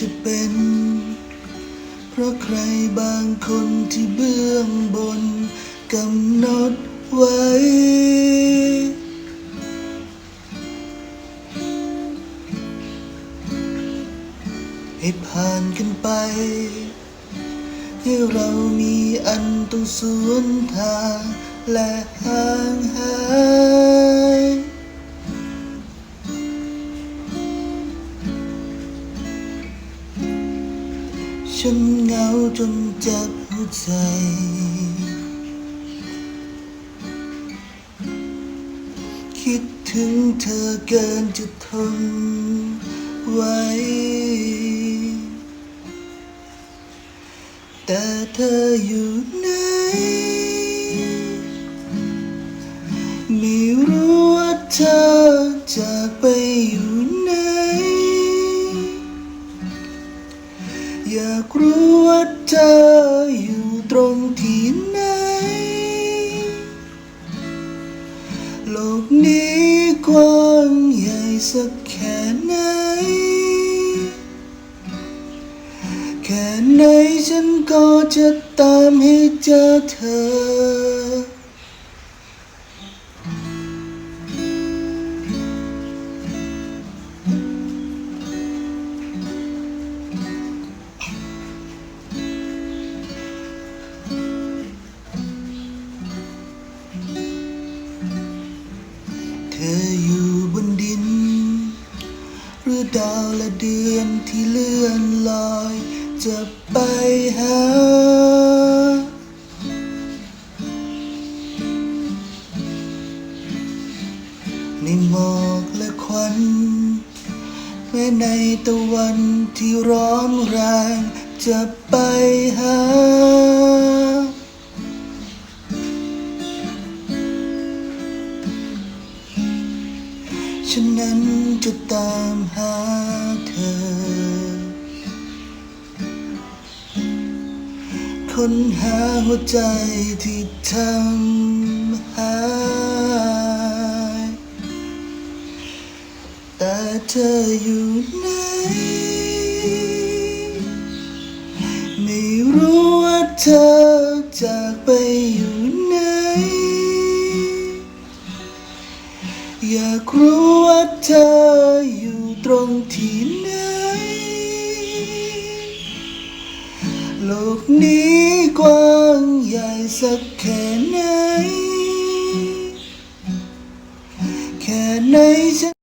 จะเป็น เพราะใครบางคนที่เบื้องบนกำหนดไว้ ให้ผ่านกันไป ให้เรามีอันต้องสวนทางและห่างหาย ฉันเหงาจนเจ็บหัวใจ คิดถึงเธอเกินจะทนไหวแต่เธออยู่ไหนไม่รู้ว่าเธอจากไปอยู่ไหน อยากรู้ว่าเธออยู่ตรงที่ไหน โลกนี้กว้างใหญ่สักแค่ไหน แค่ไหนฉันก็จะตามให้เจอเธอ เธออยู่บนดิน หรือดาวและเดือนที่เลื่อนลอย จะไปหา ในหมอกและควันแม้ในตะวันที่ร้อนแรงจะไปหา ฉันนั้นจะตามหาเธอ ค้นหาหัวใจที่ทำหายแต่เธออยู่ไหน ไม่รู้ว่าเธอจากไปอยู่ อยากรู้ว่าเธออยู่ตรงที่ไหน โลกนี้กว้างใหญ่สักแค่ไหน แค่ไหนฉัน